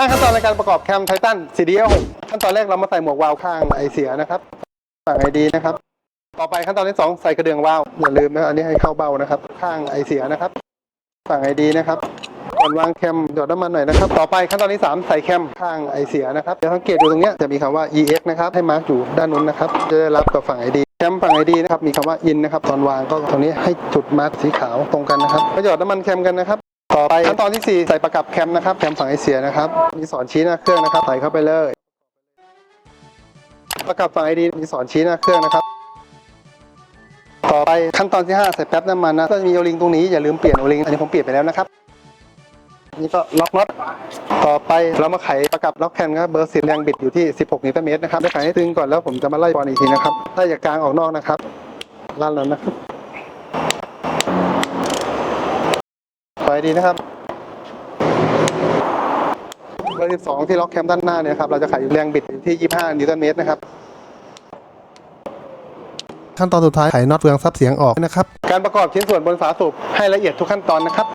ห้าขั้นตอนในการประกอบแคมไททัน CDL 6ขั้นตอนแรกเรามาใส่หมวกวาล์วข้างไอเสียนะครับฝั่งไอดีนะครับ ต่อไปขั้นตอนที่สองใส่กระเดื่องวาล์วอย่าลืมนะอันนี้ให้เข้าเบานะครับ ข้างไอเสียนะครับฝั่งไอดีนะครับก่อนวางแคมหยดน้ำมันหน่อยนะครับ ต่อไปขั้นตอนที่ 3 ใส่แคมข้างไอเสียนะครับเดี๋ยวสังเกตดูตรงเนี้ยจะมีคำว่า EX นะครับให้มาร์กอยู่ด้านนู้นนะครับจะได้รับกับฝั่งไอดีแคมฝั่งไอดีนะครับมีคำว่า in นะครับตอนวางก็ตรงนี้ให้จุดมาร์กสีขาวตรงกันนะครับก็หยดน้ำมันแคมกันนะครับ ต่อไปขั้นตอนที่ 4 ใส่ประกับแคมนะครับ แคมฝั่งไอเสียนะครับ มีสอนชี้หน้าเครื่องนะครับ ใส่เข้าไปเลย ประกับฝั่งไอดีมีสอนชี้หน้าเครื่องนะครับ ต่อไปขั้นตอนที่ 5 ใส่แป๊บน้ำมันนะถ้ามีโอลิงตรงนี้อย่าลืมเปลี่ยนโอลิง อันนี้ผมเปลี่ยนไปแล้วนะครับ นี่ก็ล็อกน็อต ต่อไปเรามาไขประกับล็อกแคนครับเบอร์สิบแรงบิดอยู่ที่ 16นิวตันเมตรนะครับได้ไขให้ตึงก่อนแล้วผมจะมาไล่บอลอีกทีนะครับไล่จากกลางออกนอกนะครับลั่นแล้วนะครับ ไปดีนะครับเบอร์12 ที่ล็อกแคมด้านหน้าเนี่ยครับ เราจะไขแรงบิดอยู่ที่ 25 นิวตันเมตรนะครับ ขั้นตอนสุดท้ายไขน็อตเฟืองซับเสียงออกนะครับ การประกอบชิ้นส่วนบนฝาสูบให้ละเอียดทุกขั้นตอนนะครับ